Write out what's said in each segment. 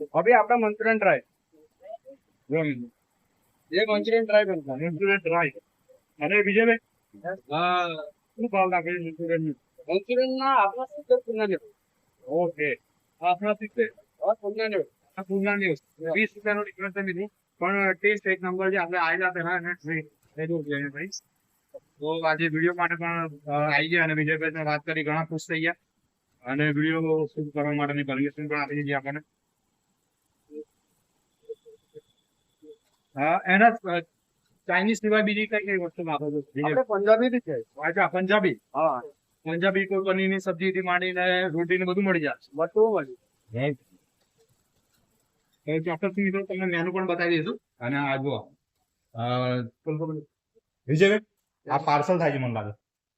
अभी आपका Manchurian try ये मंचूरियन ટ્રાય બનતા है मंचूरियन ट्राई अरे विजय હા. શું ભાવ લાગે મંચુરિયન મંચુરિયન ના આપણા સિત્તેર પૂર્ણ ઓકે. આપણા સિત્તેર? પૂર્ણ પૂર્ણ વીસ રૂપિયાનો ડિફરન્સ નથી પણ ટેસ્ટ એક નંબર છે. આપણે આવેલા પહેલા અને થયેલું છે ભાઈ. તો આજે વીડિયો માટે પણ આઈ ગયા અને વિજયભાઈ વાત કરી. ઘણા ખુશ થઈ ગયા. અને વીડિયો શૂટ કરવા માટેની પરમિશન પણ આપી દીધી આપણને. એના ચાઇનીઝ સિવાય બીજી કઈ કઈ વસ્તુ છો? પંજાબી બી છે. અચ્છા પંજાબી? હા. પંજાબી કોઈ પનીરની સબ્જીથી માંડીને રોટીને બધું મળી જશે બધું મળ્યું ચોક્કસ મિત્રો તમને મેનુ પણ બતાવી દઈશું. અને આ જુઓ. વિજયભાઈ આ પાર્સલ થાય છે મને લાગે.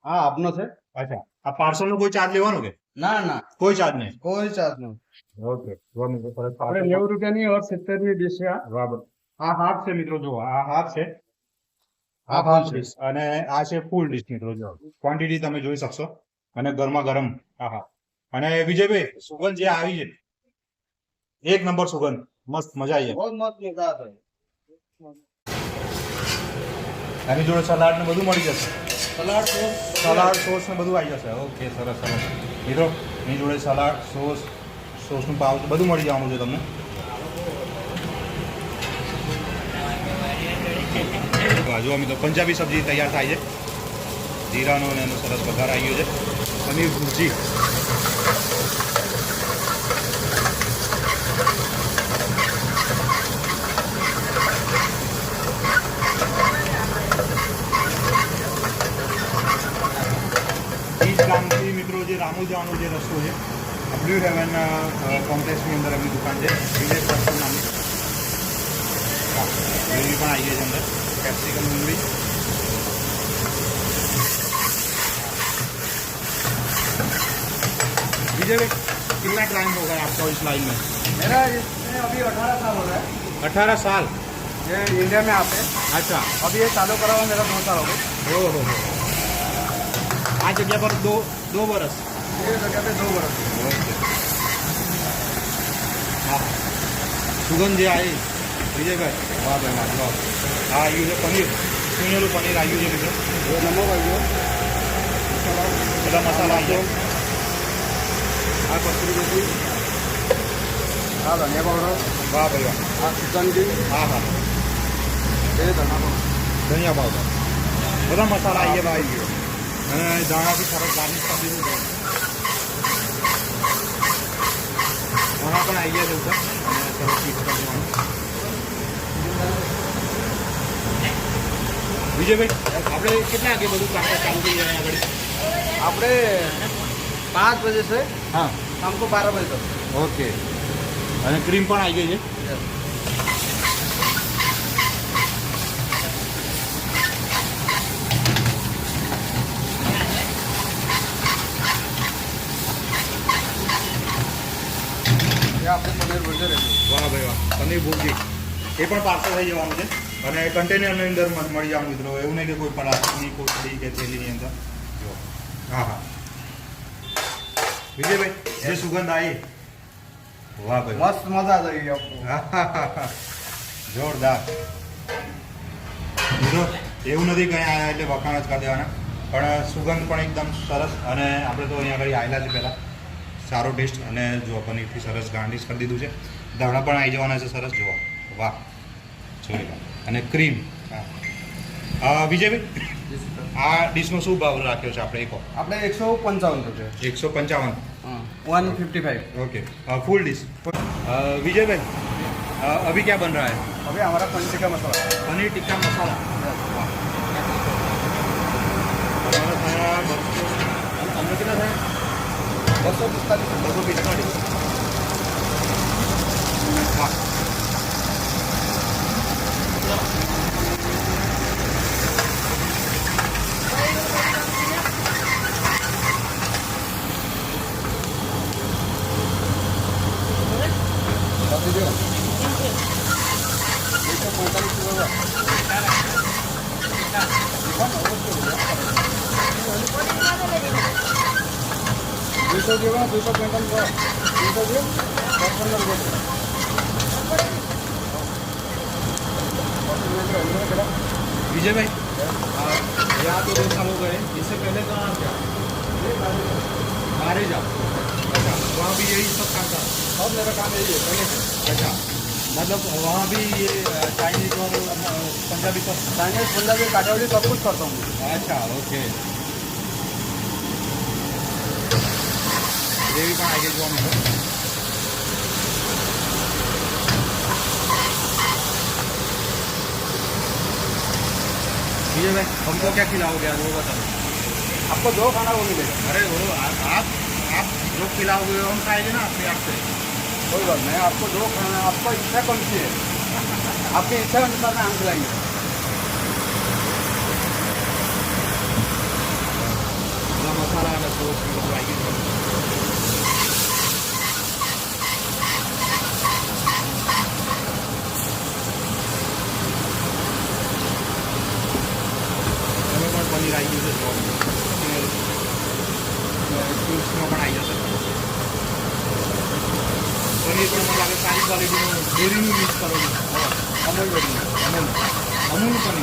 હા આપનો છે. અચ્છા. આ પાર્સલ નો કોઈ ચાર્જ લેવાનો કે? ના ના. કોઈ ચાર્જ નહીં. કોઈ ચાર્જ નહીં. ઓકે નેવું રૂપિયાની ઓર સિત્તેરની ડીશ છે બરાબર. આ હાફ છે મિત્રો જો આ હાફ છે. આ હાફ. ડીશ અને આ છે ફૂલ ડીશ મિત્રો જો ક્વોન્ટિટી તમે જોઈ શકશો. અને ગરમા ગરમ હા હા અને વિજયભાઈ સુગંધ જે આવી છે. એક નંબર સુગંધ. મસ્ત મજા આવી બહુ મસ્ત મજા આવે એની જોડે સલાડ ને બધું મળી જશે. Salad sauce. સલાડ સોસ ને બધું આવી જશે. ઓકે સરસ સરસ. મિત્રો એની જોડે સલાડ સોસ સોસનું પાવ બધું મળી જવાનું છે તમને. જો મિત્રો પંજાબી સબ્જી તૈયાર થાય છે. જીરાનો અને એનો સરસ વઘાર આવી ગયો છે. પનીર ભુરજી. ગામથી મિત્રો જે રામુ જવાનો જે રસ્તો છે બ્લુ હેવન કોમ્પ્લેક્સની અંદર એમની દુકાન છે. વિલેજ ग्रेवी बनाई है अंदर कैप्सिकम भी विजय कितना टाइम हो गया आपको इस लाइन में? मेरा अभी अठारह साल हो रहा है। अठारह साल? ये इंडिया में आप हैं। अच्छा। अभी ये चालू करा हुआ मेरा दो साल हो गए। ओ हो आज जगह पर दो दो बरस। ये जगह पे दो बरस। हाँ। सुगंध आई વિજયભાઈ વાહ ભાઈ વાહ આ આવ્યું છે પનીર. ચૂનેલું પનીર આવ્યું છે મિત્રો. નંબર આવ્યો બધા મસાલા આવ્યો આ કસ્તુરી મેથી. હા ધનિયા પાવડર. વાહ ભાઈ વાહ. આ ચિકન હા હા. એ ધનિયા પાવડર. બધા મસાલા આવી ગયા આવી ગયો અને દાણા બી સરસ ગાર્નિશ કરી દીધું ઘણા પણ આવી ગયા છે અને સરસ વિજયભાઈ? આપણે કેટલા વાગે બધું કામ ચાલુ થઈ જાય આગળ? આપણે પાંચ બજે છે. હા. કામ તો બાર બજે ઓકે અને ક્રીમ પણ આવી ગઈ છે? આપણે પનીર ભુર્જી વાહ ભાઈ વાહ. પનીર ભુર્જી. એ પણ પાર્સલ થઈ જવાનું છે. અને કન્ટેનરની અંદર મળી જાવ મિત્રો. એવું નહીં કે કોઈ પલાસ્ટિકની કોથળી કે થેલીની અંદર. જો. હા હા. વિજયભાઈ જે સુગંધ આવી. વાહ ભાઈ. મસ્ત મજા આવી ગયો જોરદાર. મિત્રો એવું નથી કંઈ આવ્યા એટલે વખાણ જ કરી દેવાના. પણ સુગંધ પણ એકદમ સરસ અને આપણે તો અહીંયા આગળ આવેલા છે પહેલાં. સારો ટેસ્ટ અને જો પનીરથી સરસ ગાર્નિશ કરી દીધું છે. ધાણા પણ આવી જવાના છે સરસ. જોવા વાહ. જોઈ લો. અને ક્રીમ હા અ, વિજયભાઈ આ ડીશનો શું ભાવ રાખ્યો છે આપણે એક આપણે એકસો પંચાવન રૂપિયા એકસો પંચાવન one fifty five okay full dish Vijay भाई अ, अभी क्या बन रहा है अभी हमारा पनीर का मसाला पनीर टिक्का मसाला हमारा थाया बसो हमने कितना था बसो पिस्तालीस बसो पिस्तालीस দুশো দিব দুশো পঁয়তাল্লিশ দুশো দিন দশ পনেরো বছর विजय भाई यहाँ तो दो साल हो गए इससे पहले कहाँ आप जाओ बाहर जाओ अच्छा वहाँ भी यही सब काम था सब मेरा काम यही है पहले से अच्छा मतलब वहाँ भी ये चाइनीज और अ, पंजाबी सब चाइनीज पंजाबी काठावड़ी सब कुछ करता हूँ अच्छा ओके ગ્રેવી પણ આવી જોવા મળે विजय भाई हमको क्या खिलाओगे आज वो बताओ आपको दो खाना वो मिलेगा अरे वो आप आप आप जो खिलाओगे वो हम खाएंगे ना अपने आप से कोई बात नहीं आपको दो खाना आपको इच्छा कौन सी है आपकी इच्छा अनुसार में हम खिलाएंगे બધા મસાલા અને સોસ ને બધું આવી ગયું એમાં પણ પનીર આવી ગયું છે ફ્રૂટ્સમાં પણ આવી જશે अनि त मलाई सानो तरिका हेरिनु दिन्छ भन्नुपर्ने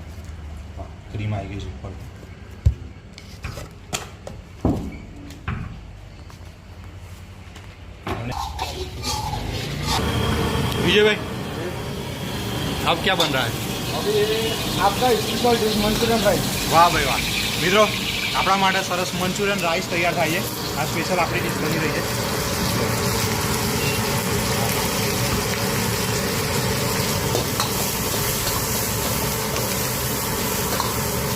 ક્રીમ આવી ગઈ છે ઉપર અને विजय भाई अब क्या बन रहा है अभी आपका स्पेशल डिश मंचूरियन राइस વાહ ભાઈ વાહ મિત્રો આપણા માટે સરસ મંચુરિયન રાઈસ તૈયાર થાય છે આ સ્પેશિયલ આપણી ડીશ બની રહી છે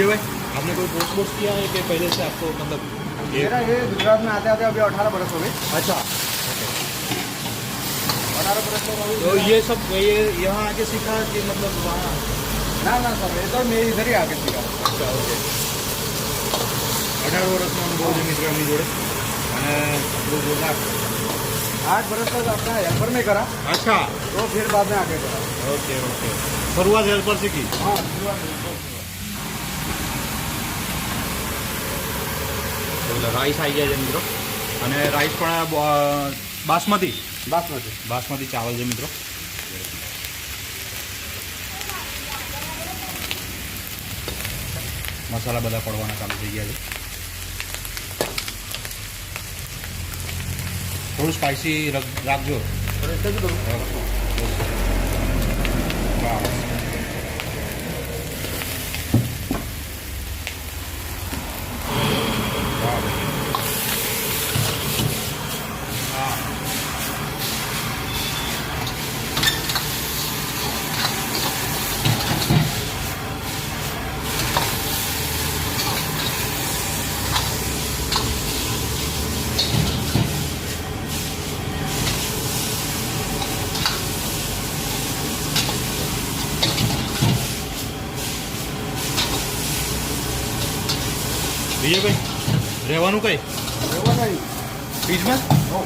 विजय भाई आपने कोई कोर्स कोर्स किया है कि पहले से आपको मतलब ये मेरा ये गुजरात में आते आते अभी अठारह बरस हो गए अच्छा अठारह बरस तो अभी तो ये सब ये यहाँ आके सीखा कि मतलब वहाँ ना ना सर ये तो मैं इधर ही आके सीखा અચ્છા ઓકે અઢાર વર્ષનો અનુભવ છે મિત્ર એમની જોડે અને આપણું જોરદાર आठ बरस तक अपना हेल्पर में करा અચ્છા तो फिर बाद में आके करा ઓકે ઓકે શરૂઆત હેલ્પર શીખી हाँ शुरुआत એટલે રાઈસ આવી જાય છે મિત્રો. અને રાઈસ પણ બાસમતી. બાસમતી. બાસમતી ચાવલ છે મિત્રો. મસાલા બધા પડવાના ચાલુ થઈ ગયા છે. થોડું સ્પાઇસી રાખજો. વાહ. રહેવાનું કઈ? એવો નહીં હો.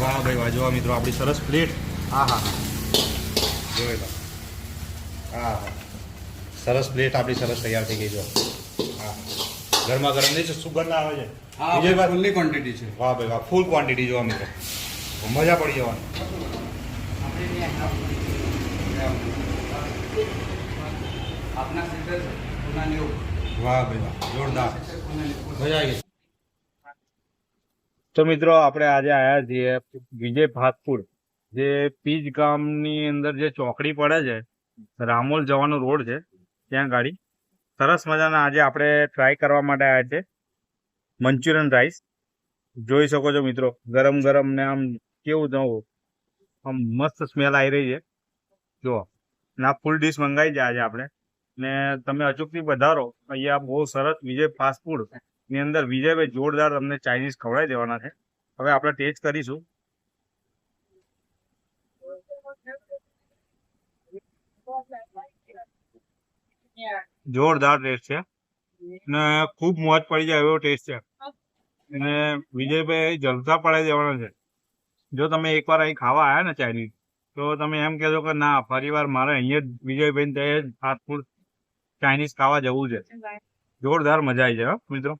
વાહ ભાઈ વાહ જોવા મિત્રો આપણી સરસ પ્લેટ. હા હા જોઈ હા હા. સરસ પ્લેટ આપણી સરસ તૈયાર થઈ ગઈ જો. હા. ગરમા ગરમ નહીં છે સુગંધ આવે છે. વિજયભાઈ ફૂલની ક્વોન્ટિટી છે. વાહ ભાઈ વાહ ફૂલ ક્વોન્ટિટી જોવા મિત્રો. મજા પડી જવાની. આપના સીટર છે પુના ન્યૂ વાહ ભાઈ વાહ જોરદાર. મજા આવી તો મિત્રો આપણે આજે આવ્યા છીએ વિજય ભાતપુર જે પીજ ગામની અંદર જે ચોકડી પડે છે રામોલ જવાનો રોડ છે ત્યાં ગાડી. સરસ મજાના આજે આપણે ટ્રાય કરવા માટે આવ્યા છે મંચુરિયન રાઈસ. જોઈ શકો છો મિત્રો ગરમ ગરમ ને આમ કેવું જવું આમ મસ્ત સ્મેલ આવી રહી છે. જુઓ ના ફૂલ ડીશ મંગાવી છે આજે આપણે. ને તમે અચૂકથી વધારો. અહીંયા બહુ સરસ વિજય ફાસ્ટ ફૂડની અંદર વિજયભાઈ જોરદાર તમને ચાઇનીઝ ખવડાવી દેવાના છે. હવે આપણે ટેસ્ટ કરીશું. જોરદાર ટેસ્ટ છે. ને ખૂબ મોજ પડી જાય એવો ટેસ્ટ છે. અને વિજયભાઈ જલસા પડાવી દેવાના છે. જો તમે એકવાર અહીં ખાવા આવ્યા ને ચાઇનીઝ તો તમે એમ કહેશો કે ના, ફરીવાર મારે અહીંયા જ વિજયભાઈ ફાસ્ટ ફૂડ ચાઇનીઝ ખાવા જવું છે. જોરદાર મજા આવી જાય હો મિત્રો.